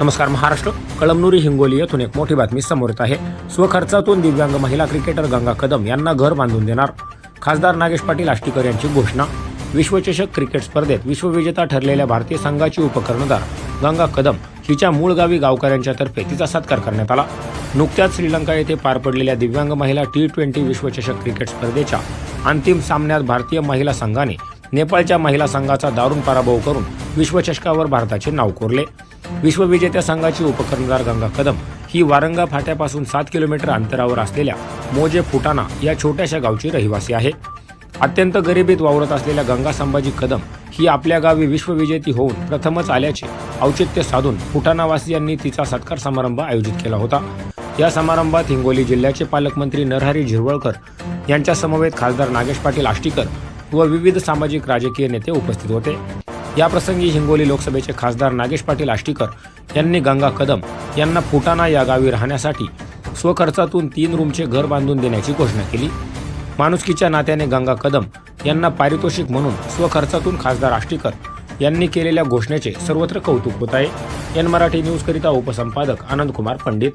नमस्कार महाराष्ट्र. कळमनुरी हिंगोली येथून एक मोठी बातमी समोर येत आहे. स्वखर्चातून दिव्यांग महिला क्रिकेटर गंगा कदम यांना घर बांधून देणार. खासदार नागेश पाटील आष्टीकर यांची घोषणा. विश्वचषक क्रिकेट स्पर्धेत विश्वविजेता ठरलेल्या भारतीय संघाची उपकर्णधार गंगा कदम हिच्या मूळ गावी गावकऱ्यांच्या तर्फे तिचा सत्कार करण्यात आला. नुकत्याच श्रीलंका येथे पार पडलेल्या दिव्यांग महिला टी ट्वेंटी विश्वचषक क्रिकेट स्पर्धेच्या अंतिम सामन्यात भारतीय महिला संघाने नेपाळच्या महिला संघाचा दारुण पराभव करून विश्वचषकावर भारताचे नाव कोरले. विश्वविजेत्या संघाची उपकर्णधार गंगा कदम ही वारंगा फाट्यापासून सात किलोमीटर अंतरावर असलेल्या मोजे फुटाणा या छोट्याशा गावची रहिवासी आहे. अत्यंत गरिबीत वावरत असलेल्या गंगा संभाजी कदम ही आपल्या गावी विश्वविजेती होऊन प्रथमच आल्याचे औचित्य साधून फुटाणावासियांनी तिचा सत्कार समारंभ आयोजित केला होता. या समारंभात हिंगोली जिल्ह्याचे पालकमंत्री नरहरी झिरवळकर यांच्या समवेत खासदार नागेश पाटील आष्टीकर व विविध सामाजिक राजकीय नेते उपस्थित होते. याप्रसंगी हिंगोली लोकसभेचे खासदार नागेश पाटील आष्टीकर यांनी गंगा कदम यांना फुटाणा या गावी राहण्यासाठी स्वखर्चातून तीन रूमचे घर बांधून देण्याची घोषणा केली. माणुसकीच्या नात्याने गंगा कदम यांना पारितोषिक म्हणून स्वखर्चातून खासदार आष्टीकर यांनी केलेल्या घोषणेचे सर्वत्र कौतुक होत आहे. एन मराठी न्यूजकरिता उपसंपादक आनंदकुमार पंडित.